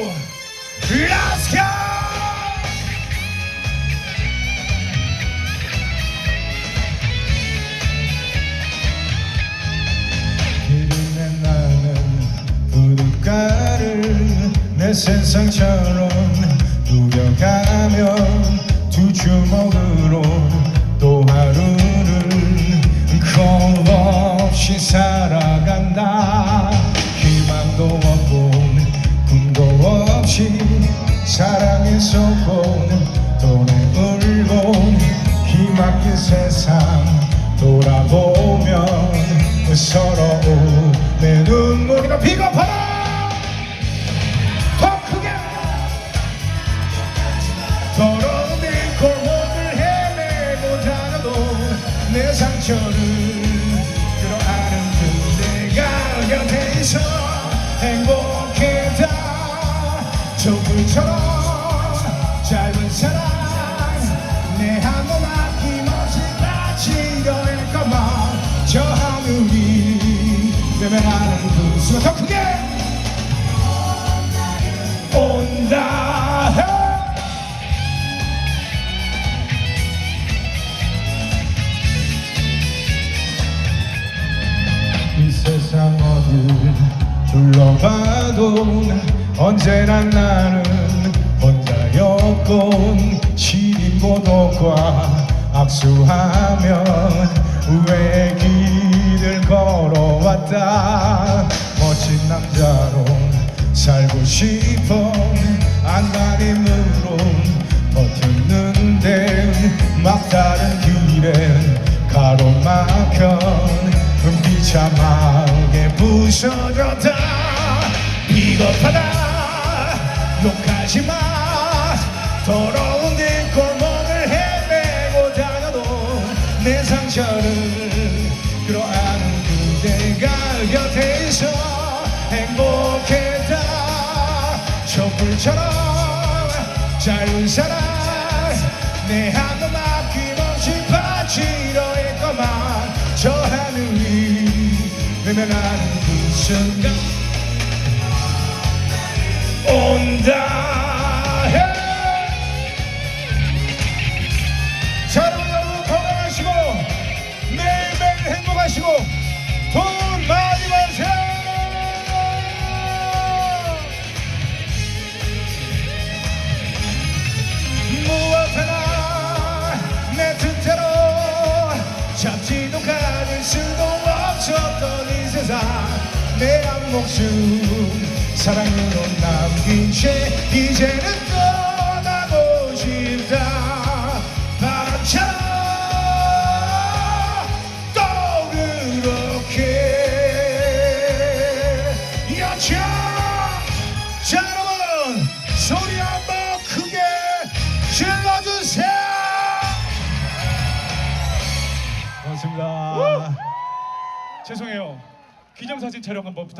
Let's go! 기름에 나는 부둣가를 내 세상처럼 누벼가면 두 주먹으로 또 하루를 겁 없이 살아 세상 돌아보면 서러운 내 눈물이나 비겁하다! 더 크게! 더러운 이 골목을 헤매고 다녀도 내 상처를 끌어안은 그대가 곁에 있어 행복 저 하늘이 외면하는 그 순간 더 크게. 온다 이 세상 어딜 둘러봐도 언제나 나는 혼자였곤 시림고독과 악수하며 우회의 길을 걸어왔다? 멋진 남자로 살고 싶어. 안간힘으로 버텼는데 막다른 길엔 가로막혀 비참하게 부서졌다. 비겁하다. 욕하지 마. 더러 상처를 끌어안은 그대가 곁에 있어 행복했다 촛불처럼 짧은 사랑 내 한몸 아낌없이 바치려 했건만 저 하늘이 외면하는 그 순간 온다 해. 자여 하시고 돈 많이 버세요! 무엇하나 내 뜻대로 잡지도 가질 수도 없었던 이 세상 내한 목숨 사랑으로 남긴 채 자 여러분 소리 한번 크게 질러주세요 고맙습니다 죄송해요. 기념사진 촬영 한번 부탁.